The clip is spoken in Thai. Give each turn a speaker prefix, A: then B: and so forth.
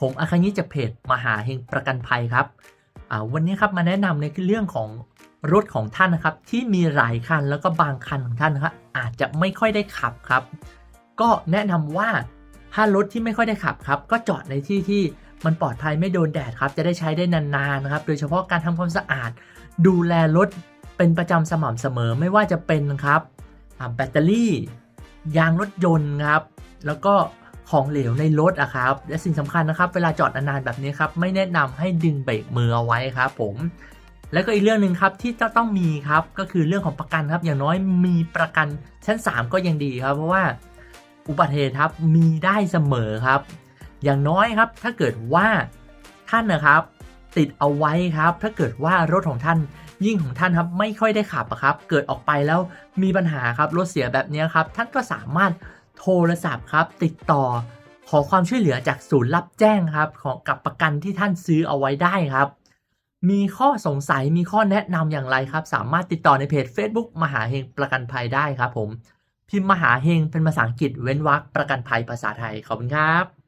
A: ผมอาคางิจากเพจมหาเฮงประกันภัยครับอ่าวันนี้ครับมาแนะนำในเรื่องของรถของท่านนะครับ ที่มีหลายคันแล้วก็บางคันของท่านนะครับอาจจะไม่ค่อยได้ขับครับ ก็แนะนำว่าถ้ารถที่ไม่ค่อยได้ขับครับ ก็จอดในที่ที่มันปลอดภัยไม่โดนแดดครับ จะได้ใช้ได้นานๆนะครับ โดยเฉพาะการทำความสะอาด ดูแลรถเป็นประจำสม่ำเสมอไม่ว่าจะเป็นครับอ่าแบตเตอรี่ ยางรถยนต์ครับ แล้วก็ ของเหลวในรถอะครับ และสิ่งสำคัญนะครับ เวลาจอดนานๆแบบนี้ครับ ไม่แนะนำให้ดึงเบรกมือเอาไว้ครับผม แล้วก็อีกเรื่องหนึ่งครับที่จะต้องมีครับ ก็คือเรื่องของประกันครับ อย่างน้อยมีประกันชั้น 3 ก็ยังดีครับ เพราะว่าอุบัติเหตุครับมีได้เสมอครับ อย่างน้อยครับ ถ้าเกิดว่าท่านนะครับ ติดเอาไว้ครับ ถ้าเกิดว่ารถของท่านยิ่งของท่านครับไม่ค่อยได้ขับครับ เกิดออกไปแล้วมีปัญหาครับรถเสียแบบนี้ครับ ท่านก็สามารถ โทรศัพท์ครับ ติดต่อขอความช่วยเหลือจากศูนย์รับแจ้งครับ ของกับประกันที่ท่านซื้อเอาไว้ได้ครับ มีข้อสงสัยมีข้อแนะนำอย่างไรครับ สามารถติดต่อในเพจ Facebook มหาเฮงประกันภัยได้ครับผม พิมพ์มหาเฮงเป็นภาษาอังกฤษเว้นวรรคประกันภัยภาษาไทยขอบคุณครับ